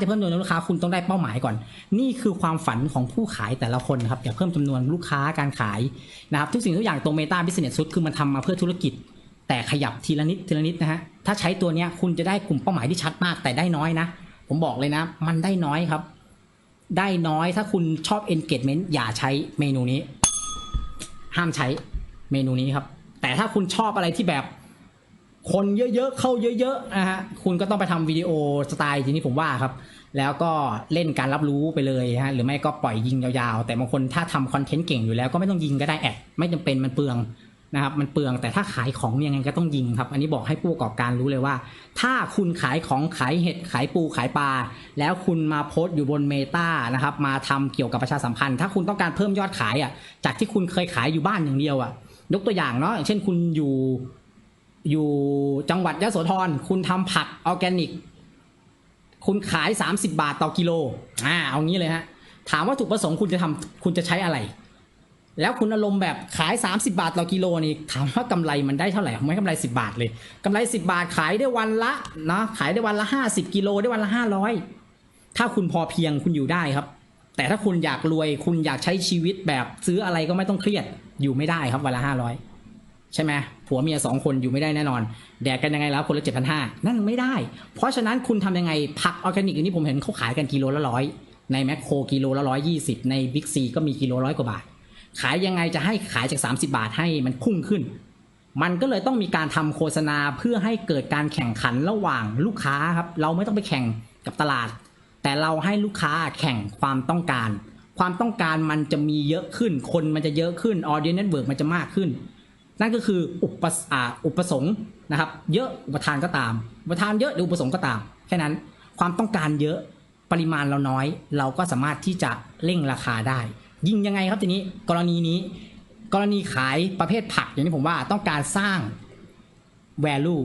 จะเพิ่มจำนวนลูกค้าคุณต้องได้เป้าหมายก่อน นี่คือความฝันของผู้ขายแต่ละคนครับอย่าเพิ่มจำนวนลูกค้าการขายนะครับทุกสิ่งทุกอย่างตรงเมตาบิสเนสซุดคือมันทำมาเพื่อธุรกิจ แต่ขยับทีละนิดทีละนิดนะฮะถ้าใช้ตัวเนี้ยคุณจะได้กลุ่มเป้าหมายที่ชัดมาก แต่ได้น้อยนะ ผมบอกเลยนะ มันได้น้อยครับ ได้น้อยถ้าคุณชอบ engagement อย่าใช้เมนูนี้ ห้ามใช้เมนูนี้ครับ แต่ถ้าคุณชอบอะไรที่แบบ คนเยอะๆเข้าเยอะๆนะฮะคุณก็ต้องไปทำวิดีโอสไตล์ที่นี้ผมว่าครับ แล้วก็เล่นการรับรู้ไปเลยฮะหรือไม่ก็ปล่อยยิงยาวๆ แต่บางคนถ้าทำคอนเทนต์เก่งอยู่แล้วก็ไม่ต้องยิงก็ได้แอดไม่จำเป็นมันเปลืองนะครับมันเปลืองแต่ถ้าขายของยังไงก็ต้องยิงครับ อันนี้บอกให้ผู้ประกอบการรู้เลยว่า ถ้าคุณขายของขายเห็ดขายปูขายปลาแล้วคุณมาโพสต์อยู่บนเมตานะครับมาทำเกี่ยวกับประชาสัมพันธ์ ถ้าคุณต้องการเพิ่มยอดขายอะจากที่คุณเคยขายอยู่บ้านอย่างเดียวอะยกตัวอย่างเนาะอย่างเช่นคุณอยู่ อยู่จังหวัดยะโสธรคุณทำผักออร์แกนิก คุณขาย 30 บาทต่อกิโลอ่าเอางี้เลยฮะ ถามว่าถูกประสงค์คุณจะทำคุณจะใช้อะไร แล้วคุณอารมณ์แบบขาย 30 บาทต่อกิโลนี่ถามว่ากำไรมันได้เท่าไหร่ไม่กำไร 10 บาทเลยกำไร 10 บาทขายได้วันละนะขายได้วันละ 50 กิโลได้วันละ 500 ถ้าคุณพอเพียงคุณอยู่ได้ครับ แต่ถ้าคุณอยากรวยคุณอยากใช้ชีวิตแบบซื้ออะไรก็ไม่ต้องเครียดอยู่ไม่ได้ครับวันละ 500 ใช่ไหม ผัวเมียสองคนอยู่ไม่ได้แน่นอน แดกกันยังไงแล้วคนละเจ็ดพันห้านั่นไม่ได้ เพราะฉะนั้นคุณทำยังไงผักออร์แกนิกอันนี้ผมเห็นเขาขายกันกิโลละร้อยในแมคโครกิโลละร้อยยี่สิบในบิ๊กซีก็มีกิโลร้อยกว่าบาท ขายยังไงจะให้ขายจาก 30 บาทให้มันพุ่งขึ้น มันก็เลยต้องมีการทำโฆษณาเพื่อให้เกิดการแข่งขันระหว่างลูกค้าครับเราไม่ต้องไปแข่งกับตลาด แต่เราให้ลูกค้าแข่งความต้องการ ความต้องการมันจะมีเยอะขึ้น คนมันจะเยอะขึ้นออเดียนเน็ตเวิร์กมันจะมากขึ้น นั่นก็คืออุปสอ่าอุปสงค์นะครับ เยอะอุปทานก็ตาม อุปทานเยอะหรืออุปสงค์ก็ตาม แค่นั้นความต้องการเยอะปริมาณเราน้อย เราก็สามารถที่จะเร่งราคาได้ ยิ่งยังไงครับทีนี้กรณีนี้ กรณีขายประเภทผักอย่างที่ผมว่าต้องการสร้าง value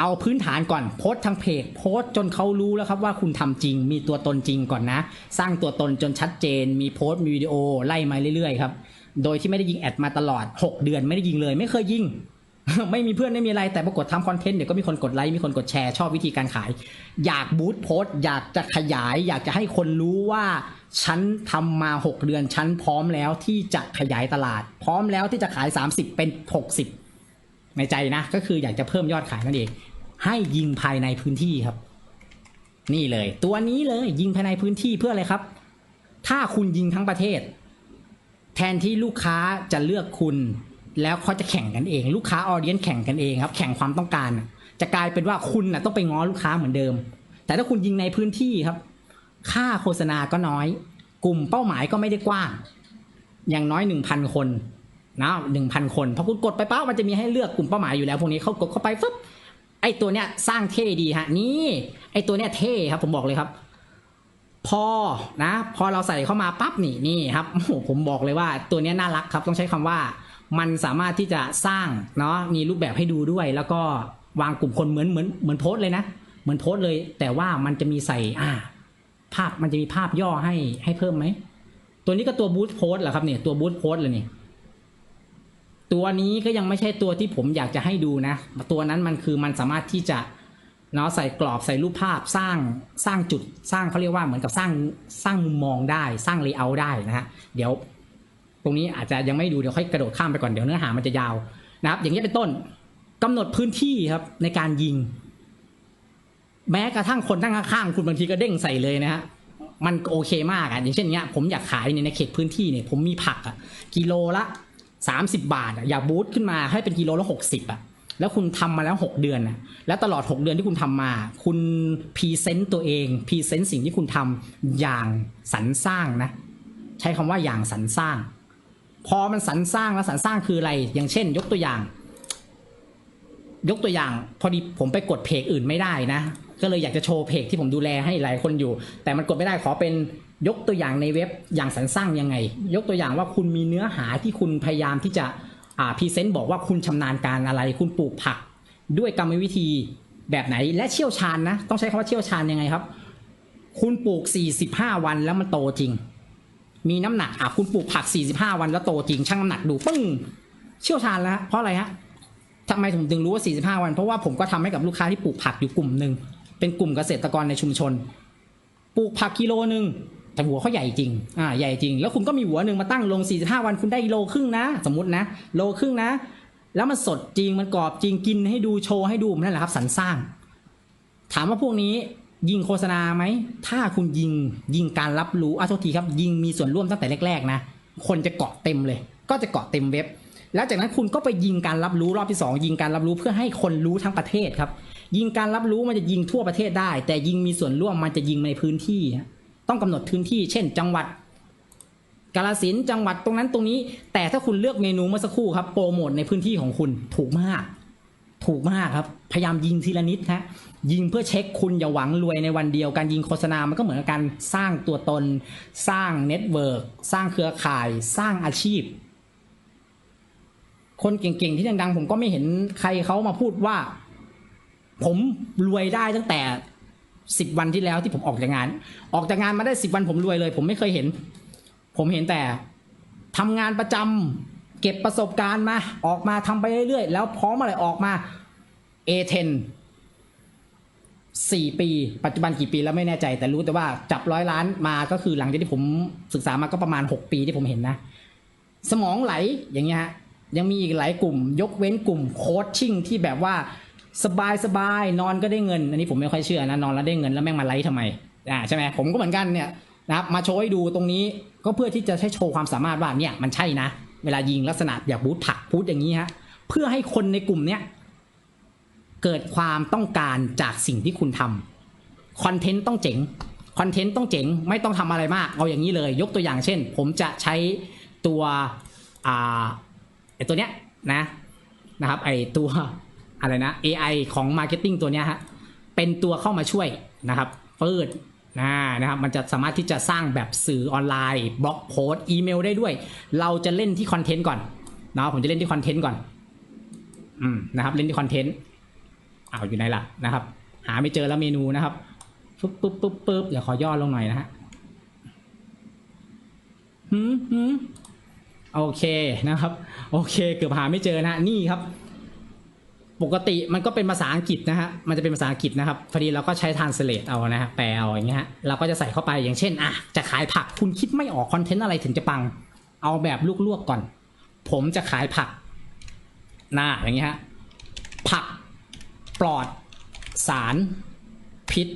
เอาพื้นฐานก่อนโพสต์ทางเพจโพสต์จนเขารู้แล้วครับว่าคุณทำจริง มีตัวตนจริงก่อนนะ สร้างตัวตนจนชัดเจน มีโพสต์มีวิดีโอไล่มาเรื่อยๆครับ โดยที่ไม่ได้ยิงแอดมาตลอด 6 เดือนไม่ได้ยิงเลย ไม่เคยยิง ไม่มีเพื่อนไม่มีอะไรแต่ปรากฏทำคอนเทนต์เดี๋ยวก็มีคนกดไลค์มีคนกดแชร์ชอบวิธีการขาย อยากบูตโพสต์อยากจะขยาย อยากจะให้คนรู้ว่าฉันทำมา 6 เดือนฉันพร้อมแล้วที่จะขยายตลาด พร้อมแล้วที่จะขาย 30 เป็น 60 ในใจนะ ก็คืออยากจะเพิ่มยอดขายนั่นเอง ให้ยิงภายในพื้นที่ครับ นี่เลย ตัวนี้เลยยิงภายในพื้นที่เพื่ออะไรครับ ถ้าคุณยิงทั้งประเทศ แทนที่ลูกค้าจะเลือกคุณ แล้วเขาจะแข่งกันเอง ลูกค้าออเดียนแข่งกันเองครับ แข่งความต้องการ จะกลายเป็นว่าคุณน่ะต้องไปง้อลูกค้าเหมือนเดิม แต่ถ้าคุณยิงในพื้นที่ครับ ค่าโฆษณาก็น้อย กลุ่มเป้าหมายก็ไม่ได้กว้าง อย่างน้อยหนึ่งพันคนนะหนึ่งพันคนพอคุณกดไปปั๊บมันจะมีให้เลือกกลุ่มเป้าหมายอยู่แล้วพวกนี้เขากดเข้าไปฟึบไอตัวเนี้ยสร้างเท่ดีฮะนี่ไอตัวเนี้ยเท่ครับผมบอกเลยครับ พอนะ พอเราใส่เข้ามาปั๊บนี่นี่ครับโอ้โหผมบอกเลยว่าตัวนี้น่ารักครับต้องใช้คำว่า มันสามารถที่จะสร้างเนาะมีรูปแบบให้ดูด้วย แล้วก็วางกลุ่มคนเหมือนเหมือนเหมือนโพสเลยนะ เหมือนโพสเลย แต่ว่ามันจะมีใส่อ่า ภาพมันจะมีภาพย่อให้ให้เพิ่มไหมตัวนี้ก็ตัวบูทโพสเหรอครับเนี่ยตัวบูทโพสเลยนี่ตัวนี้ก็ยังไม่ใช่ตัวที่ผมอยากจะให้ดูนะ ตัวนั้นมันคือมันสามารถที่จะ เนาะใส่กรอบใส่รูปภาพสร้างสร้างจุดสร้างเขาเรียกว่าเหมือนกับสร้างสร้างมุมมองได้สร้างเลเยอร์ได้นะฮะเดี๋ยวตรงนี้อาจจะยังไม่ดูเดี๋ยวค่อยกระโดดข้ามไปก่อนเดี๋ยวเนื้อหามันจะยาวนะครับ อย่างนี้เป็นต้นกำหนดพื้นที่ครับในการยิง แม้กระทั่งคนนั่งข้างๆคุณบางทีก็เด้งใส่เลยนะฮะมันโอเคมากอะอย่างเช่นเนี้ยผมอยากขายในในเขตพื้นที่เนี่ยผมมีผักอะกิโลละ 30 บาทอะอย่าบูตขึ้นมาให้เป็นกิโลละ60อะแล้วคุณทำมาแล้ว 6 เดือนนะ แล้วตลอด 6 เดือนที่คุณทำมา คุณพรีเซนต์ตัวเองพรีเซนต์สิ่งที่คุณทำอย่างสรรสร้างนะ ใช้คำว่าอย่างสรรสร้าง พอมันสรรสร้างแล้วสรรสร้างคืออะไร อย่างเช่น ยกตัวอย่าง ยกตัวอย่าง พอดีผมไปกดเพจอื่นไม่ได้นะ ก็เลยอยากจะโชว์เพจที่ผมดูแลให้หลายคนอยู่ แต่มันกดไม่ได้ขอเป็นยกตัวอย่างในเว็บอย่างสรรสร้างยังไง ยกตัวอย่างว่าคุณมีเนื้อหาที่คุณพยายามที่จะพรีเซนต์บอกว่าคุณชำนาญการอะไร คุณปลูกผัก ด้วยกรรมวิธีแบบไหนและเชี่ยวชาญนะ ต้องใช้คำว่าเชี่ยวชาญยังไงครับ คุณปลูก 45 วันแล้วมันโตจริง มีน้ำหนักอะคุณปลูกผัก 45 วันแล้วโตจริงชั่งน้ำหนักดูปึ้ง เชี่ยวชาญแล้วเพราะอะไรฮะทำไมผมถึงรู้ว่า 45 วัน เพราะว่าผมก็ทำให้กับลูกค้าที่ปลูกผักอยู่กลุ่มหนึ่งเป็นกลุ่มเกษตรกรในชุมชน ปลูกผักกิโลหนึ่งแต่หัวเขาใหญ่จริง อ่า ใหญ่จริง แล้วคุณก็มีหัวหนึ่งมาตั้งลง 45 วันคุณได้โลครึ่งนะ สมมตินะ โลครึ่งนะ แล้วมันสดจริงมันกรอบจริงกินให้ดูโชว์ให้ดูนั่นแหละครับสรรสร้าง ถามว่าพวกนี้ยิงโฆษณาไหม ถ้าคุณยิงยิงการรับรู้อะโทษทีครับ ยิงมีส่วนร่วมตั้งแต่แรกๆนะ คนจะเกาะเต็มเลย ก็จะเกาะเต็มเว็บ แล้วจากนั้นคุณก็ไปยิงการรับรู้รอบที่สองยิงการรับรู้เพื่อให้คนรู้ทั้งประเทศครับ ยิงการรับรู้มันจะยิงทั่วประเทศได้ แต่ยิงมีส่วนร่วมมันจะยิงในพื้นที่ ต้องกำหนดพื้นที่ เช่น จังหวัด กาลสินจังหวัดตรงนั้นตรงนี้ แต่ถ้าคุณเลือกเมนูเมื่อสักครู่ครับโปรโมทในพื้นที่ของคุณถูกมาก ถูกมากครับ พยายามยิงทีละนิดฮะยิงเพื่อเช็คคุณอย่าหวังรวยในวันเดียวการยิงโฆษณา มันก็เหมือนกับการสร้างตัวตน สร้างเน็ตเวิร์กสร้างเครือข่าย สร้างอาชีพ คนเก่งๆที่ดังๆผมก็ไม่เห็นใครเขามาพูดว่า ผมรวยได้ตั้งแต่สิบวันที่แล้วที่ผมออกจากงาน ออกจากงานมาได้สิบวันผมรวยเลย ผมไม่เคยเห็น ผมเห็นแต่ทำงานประจำเก็บประสบการณ์มา ออกมาทำไปเรื่อยๆ แล้วพร้อมอะไรออกมา A10 สี่ปี ปัจจุบันกี่ปีแล้วไม่แน่ใจ แต่รู้แต่ว่าจับร้อยล้านมาก็คือหลังจากที่ผมศึกษามาก็ประมาณ 6 ปีที่ผมเห็นนะ สมองไหลอย่างเงี้ยฮะยังมีอีกหลายกลุ่ม ยกเว้นกลุ่มโคชชิ่งที่แบบว่าสบายสบายนอนก็ได้เงิน อันนี้ผมไม่ค่อยเชื่อนะนอนแล้วได้เงินแล้วแม่งมาไลฟ์ทำไมอ่าใช่ไหมผมก็เหมือนกันเนี่ย นะครับมาโชว์ให้ดูตรงนี้ก็เพื่อที่จะให้โชว์ความสามารถว่าเนี่ยมันใช่นะ เวลายิงลักษณะแบบบูทผักพูดอย่างนี้ฮะเพื่อให้คนในกลุ่มเนี้ยเกิดความต้องการจากสิ่งที่คุณทำคอนเทนต์ต้องเจ๋งคอนเทนต์ต้องเจ๋งไม่ต้องทำอะไรมากเอาอย่างนี้เลย ยกตัวอย่างเช่น ผมจะใช้ตัวอ่าไอตัวเนี้ยนะนะครับไอตัวอะไรนะ AI ของ Marketing ตัวเนี้ยฮะเป็นตัวเข้ามาช่วยนะครับเปิด นะนะครับมันจะสามารถที่จะสร้างแบบสื่อออนไลน์บล็อกโพสต์อีเมลได้ด้วย เราจะเล่นที่คอนเทนต์ก่อนนะผมจะเล่นที่คอนเทนต์ก่อนอืมนะครับเล่นที่คอนเทนต์อ้าวอยู่ไหนล่ะนะครับ หาไม่เจอแล้วเมนูนะครับปุ๊บปุ๊บปุ๊บปุ๊บเดี๋ยวขอย่อลงหน่อยนะฮะหืมหืมโอเคนะครับ โอเค เกือบหาไม่เจอนะนี่ครับ ปกติมันก็เป็นภาษาอังกฤษนะฮะ มันจะเป็นภาษาอังกฤษนะครับ พอดีเราก็ใช้ทานสเลตเอานะฮะ แปลเอาอย่างเงี้ย เราก็จะใส่เข้าไป อย่างเช่น อะ จะขายผัก คุณคิดไม่ออกคอนเทนต์อะไรถึงจะปัง เอาแบบลวกๆก่อน ผมจะขายผัก หน้าอย่างเงี้ยฮะ ผักปลอดสาร พิษ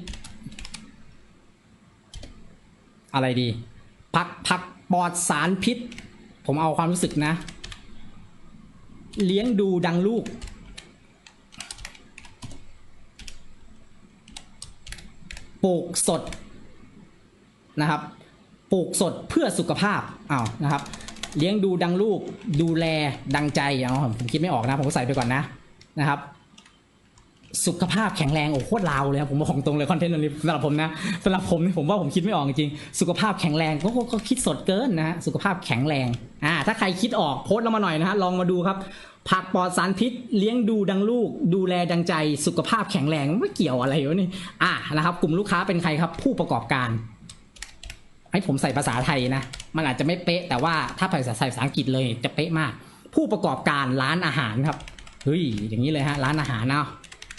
อะไรดี ผักผักปลอดสารพิษ ผมเอาความรู้สึกนะ เลี้ยงดูดังลูก ปลูกสดนะครับ ปลูกสดเพื่อสุขภาพอ้าวนะครับ เลี้ยงดูดังลูก ดูแลดังใจเอาผมคิดไม่ออกนะ ผมก็ใส่ไปก่อนนะนะครับ สุขภาพแข็งแรงโอ้โคตรลาวเลยครับผมบอกตรงเลยคอนเทนต์นี้สำหรับผมนะสำหรับผมนี่ผมว่าผมคิดไม่ออกจริงสุขภาพแข็งแรงก็ก็คิดสดเกินนะฮะสุขภาพแข็งแรงอ่าถ้าใครคิดออกโพสต์เรามาหน่อยนะฮะลองมาดูครับ ผักปลอดสารพิษเลี้ยงดูดังลูก ดูแลดังใจ สุขภาพแข็งแรงไม่เกี่ยวอะไรวะนี่อ่านะครับ กลุ่มลูกค้าเป็นใครครับ ผู้ประกอบการให้ผมใส่ภาษาไทยนะ มันอาจจะไม่เป๊ะ แต่ว่าถ้าใส่ใส่ภาษาอังกฤษเลยจะเป๊ะมาก ผู้ประกอบการร้านอาหารครับเฮ้ยอย่างนี้เลยฮะร้านอาหารเนาะ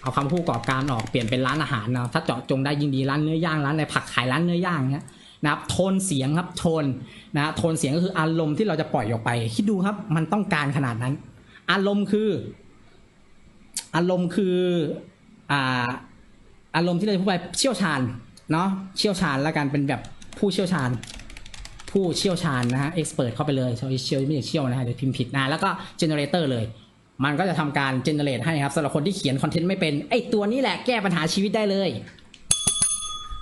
เอาคำผู้ประกอบการออกเปลี่ยนเป็นร้านอาหารเนาะถ้าเจาะจงได้ยิ่งดีร้านเนื้อย่างร้านอะไรผักขายร้านเนื้อย่างเนี้ยนะครับโทนเสียงครับโทนนะโทนเสียงก็คืออารมณ์ที่เราจะปล่อยออกไปคิดดูครับ มันต้องการขนาดนั้น อารมณ์คือ อารมณ์คืออ่าอารมณ์ที่เราจะพูดไปเชี่ยวชาญเนาะเชี่ยวชาญแล้วกันเป็นแบบผู้เชี่ยวชาญ ผู้เชี่ยวชาญนะฮะเอ็กซ์เพรสเข้าไปเลยเชี่ยวไม่ใช่เชี่ยวนะฮะเดี๋ยวพิมพ์ผิดนะแล้วก็เจเนเรเตอร์เลย มันก็จะทำการเจเนเรตให้ครับสำหรับคนที่เขียนคอนเทนต์ไม่เป็นไอตัวนี้แหละแก้ปัญหาชีวิตได้เลย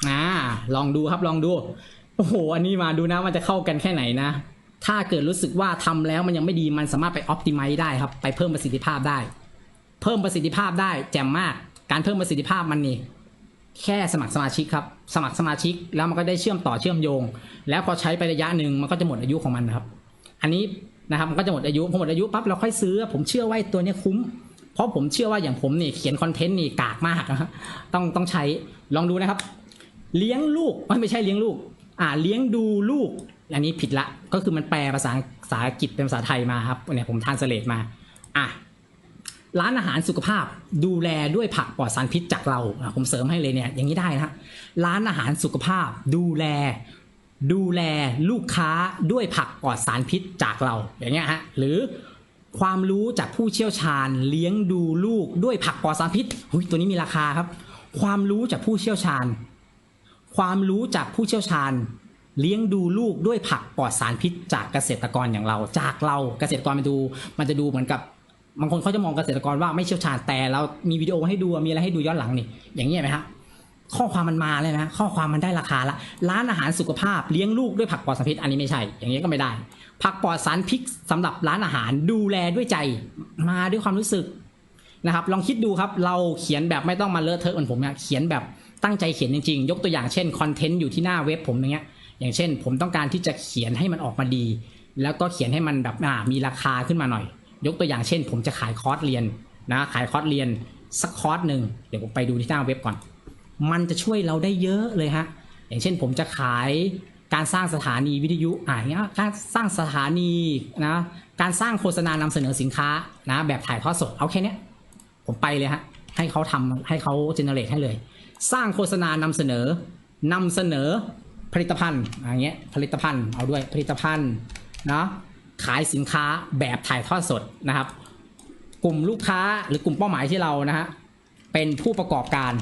อ่าลองดูครับลองดูโอ้โหอันนี้มาดูนะมันจะเข้ากันแค่ไหนนะ ถ้าเกิดรู้สึกว่าทำแล้วมันยังไม่ดีมันสามารถไปออ t ติ i z e ได้ครับ ไปเพิ่มประสิทธิภาพได้ เพิ่มประสิทธิภาพได้แจ่มมาก การเพิ่มประสิทธิภาพมันนี่แค่สมัครสมาชิกครับ สมัครสมาชิกแล้วมันก็ได้เชื่อมต่อเชื่อมโยง แล้วพอใช้ไประยะหนึ่งมันก็จะหมดอายุของมันนะครับ อันนี้ นะครับมันก็จะหมดอายุพอหมดอายุปั๊บเราค่อยซื้อ ผมเชื่อว่าไอ้ตัวนี้คุ้ม เพราะผมเชื่อว่าอย่างผมนี่เขียนคอนเทนต์นี่กากมากนะต้องต้องใช้ลองดูนะครับ เลี้ยงลูกไม่ใช่เลี้ยงลูก อ่าเลี้ยงดูลูกอันนี้ผิดละก็คือมันแปลภาษาภาษาอังกฤษเป็นภาษาไทยมาครับเนี่ยผมทานสเลตมาอะร้านอาหารสุขภาพดูแลด้วยผักปลอดสารพิษจากเราผมเสริมให้เลยเนี่ยอย่างนี้ได้นะร้านอาหารสุขภาพดูแล ดูแลลูกค้าด้วยผักปลอดสารพิษจากเราอย่างเงี้ยฮะหรือความรู้จากผู้เชี่ยวชาญ เลี้ยงดูลูกด้วยผักปลอดสารพิษหุยตัวนี้มีราคาครับ ความรู้จากผู้เชี่ยวชาญ ความรู้จากผู้เชี่ยวชาญ เลี้ยงดูลูกด้วยผักปลอดสารพิษ จากเกษตรกรอย่างเรา จากเราเกษตรกรมาดู มันจะดูเหมือนกับบางคนเขาจะมองเกษตรกรว่าไม่เชี่ยวชาญแต่เรามีวิดีโอให้ดูมีอะไรให้ดูย้อนหลังนี่อย่างนี้ยไหมฮะ ข้อความมันมาเลยนะข้อความมันได้ราคาละร้านอาหารสุขภาพเลี้ยงลูกด้วยผักปลอดสารพิษอันนี้ไม่ใช่ อย่างนี้ก็ไม่ได้ ผักปลอดสารพิษสำหรับร้านอาหารดูแลด้วยใจมาด้วยความรู้สึกนะครับ ลองคิดดูครับเราเขียนแบบไม่ต้องมาเลอะเทอะเหมือนผมเนี่ยเขียนแบบตั้งใจเขียนจริงๆ ยกตัวอย่างเช่นคอนเทนต์อยู่ที่หน้าเว็บผมอย่างเงี้ยอย่างเช่น ผมต้องการที่จะเขียนให้มันออกมาดี แล้วก็เขียนให้มันแบบอ่ามีราคาขึ้นมาหน่อย ยกตัวอย่างเช่น ผมจะขายคอร์สเรียนนะขายคอร์สเรียนสักคอร์สหนึ่งเดี๋ยวผมไปดูที่หน้าเว็บก่อน มันจะช่วยเราได้เยอะเลยฮะอย่างเช่นผมจะขายการสร้างสถานีวิทยุอ่าเงี้ยการสร้างสถานีนะการสร้างโฆษณานำเสนอสินค้านะแบบถ่ายทอดสดเอาแค่นี้ผมไปเลยฮะให้เขาทำให้เขาเจเนเรตให้เลย สร้างโฆษณานำเสนอนำเสนอผลิตภัณฑ์อย่างเงี้ยผลิตภัณฑ์เอาด้วยผลิตภัณฑ์นะขายสินค้าแบบถ่ายทอดสดนะครับ กลุ่มลูกค้าหรือกลุ่มเป้าหมายที่เรานะฮะเป็นผู้ประกอบการ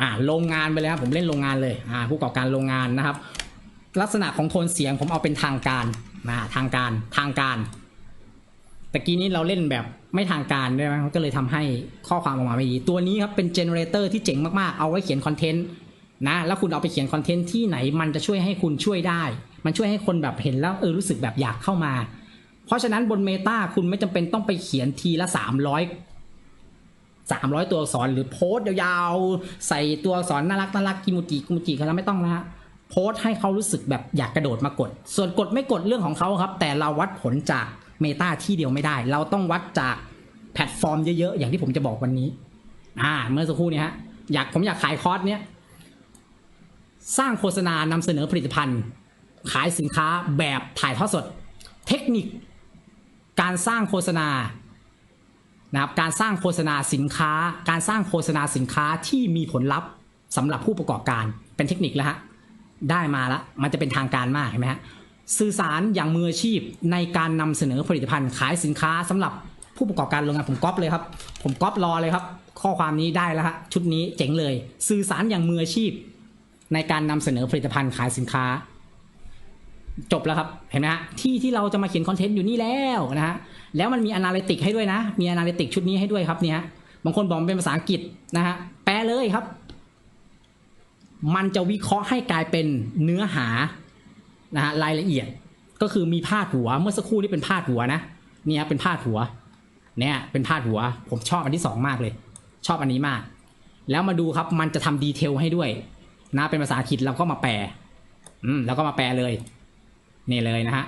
อ่าโรงงานไปเลยครับผมเล่นโรงงานเลยอ่าผู้ประกอบการโรงงานนะครับ ลักษณะของโทนเสียงผมเอาเป็นทางการนะทางการทางการตะกี้นี้เราเล่นแบบไม่ทางการด้วยมั้ยมันก็เลยทำให้ข้อความออกมาไม่ดี ตัวนี้ครับเป็นเจเนเรเตอร์ที่เจ๋งมากๆ เอาไว้เขียนคอนเทนต์นะแล้วคุณเอาไปเขียนคอนเทนต์ที่ไหนมันจะช่วยให้คุณช่วยได้ มันช่วยให้คนแบบเห็นแล้วเออรู้สึกแบบอยากเข้ามา เพราะฉะนั้นบนเมตาคุณไม่จำเป็นต้องไปเขียนทีละ 300 300 ตัวอักษรหรือโพสต์ยาวๆ ใส่ตัวอักษรน่ารักน่ารักกิมูจิกิมูจิกันแล้วไม่ต้องนะฮะโพสต์ให้เขารู้สึกแบบอยากกระโดดมากด ส่วนกดไม่กดเรื่องของเขาครับ แต่เราวัดผลจากเมตาที่เดียวไม่ได้ เราต้องวัดจากแพลตฟอร์มเยอะๆ อย่างที่ผมจะบอกวันนี้ อ่า เมื่อสักครู่นี้ฮะอยากผมอยากขายคอร์สเนี้ยสร้างโฆษณานำเสนอผลิตภัณฑ์ ขายสินค้าแบบถ่ายทอดสด เทคนิค การสร้างโฆษณา นะครับการสร้างโฆษณาสินค้า การสร้างโฆษณาสินค้าที่มีผลลัพธ์สำหรับผู้ประกอบการเป็นเทคนิคแล้วฮะได้มาล้วมันจะเป็นทางการมากเห็นไหมฮะสื่อสารอย่างมืออาชีพในการนำเสนอผลิตภัณฑ์ขายสินค้าสำหรับผู้ประกอบการโรงงานผมก๊อปเลยครับ ผมก๊อปรอเลยครับ ข้อความนี้ได้แล้วฮะชุดนี้เจ๋งเลย สื่อสารอย่างมืออาชีพ ในการนำเสนอผลิตภัณฑ์ขายสินค้า จบแล้วครับ เห็นไหมฮะที่ที่เราจะมาเขียนคอนเทนต์อยู่นี่แล้วนะฮะแล้วมันมี a นาลิติกให้ด้วยนะ มี a นาลิติกชุดนี้ให้ด้วยครับเนี่ยบางคนบอกเป็นภาษาอังกฤษนะฮะแปลเลยครับ มันจะวิเคราะห์ให้กลายเป็นเนื้อหานะฮะรายละเอียดก็คือมีพาดหัวเมื่อสักครู่นี่เป็นพาดหัวนะเนี่ยเป็นพาดหัว เนี่ยเป็นพาดหัว ผมชอบอันที่สองมากเลย ชอบอันนี้มาก แล้วมาดูครับมันจะทำดีเทลให้ด้วย นะเป็นภาษาอังกฤษเราก็มาแปลอืมแล้วก็มาแปลเลย นี่เลยนะฮะ